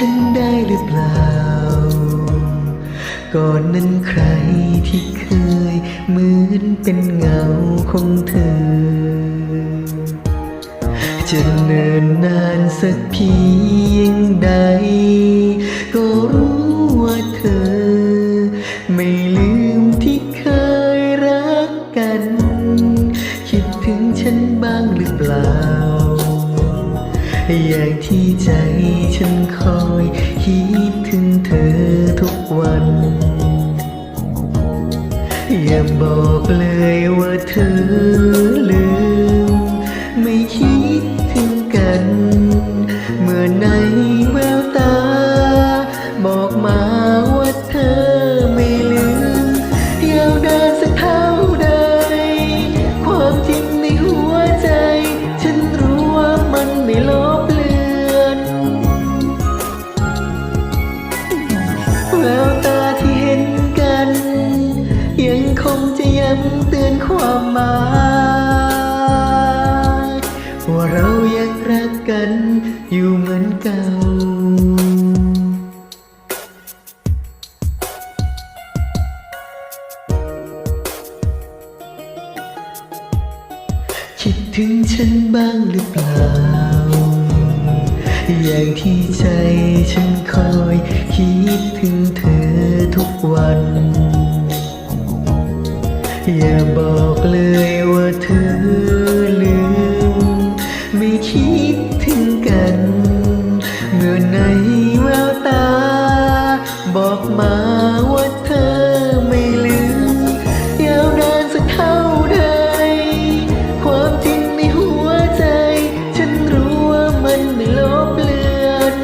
ฉันได้หรือเปล่า ก่อนนั้นใครที่เคยเหมือนเป็นเงาของเธอ จะเนินนานสักเพียงใด อย่างที่ใจฉันคอยคิดถึงเธอทุกวัน อย่าบอกเลยว่าเธอลืม ไม่คิดถึงกัน เมื่อในแววตา บอกมาว่าเธอ หมายว่าเรายังรักกันอยู่เหมือนเก่าคิดถึงฉันบ้างหรือเปล่า อย่างที่ใจฉันคอยคิดถึงเธอทุกวัน มาว่าเธอไม่ลืม ยาวนานสักเท่าใด ความจริงในหัวใจ ฉันรู้ว่ามันไม่ลบเลือน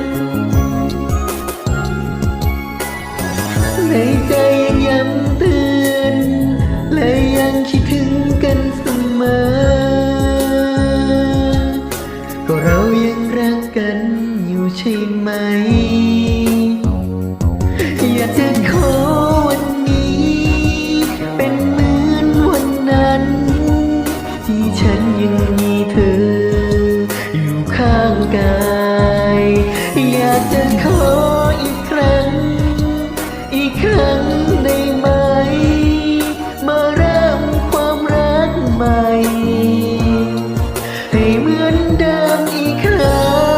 ในใจยังย้ำเตือน และยังคิดถึงกันเสมอ ก็เรายังรักกันอยู่ใช่ไหม เหมือนเดิมอีกครั้ง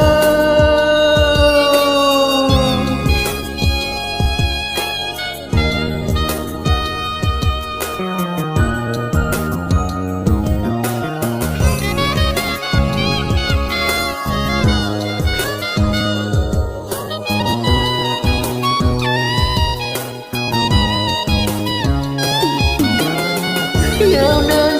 ยาวนา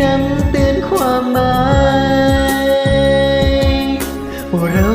ย้ำเตือนความหมายว่าเรายังรักกันอยู่เหมือนเก่า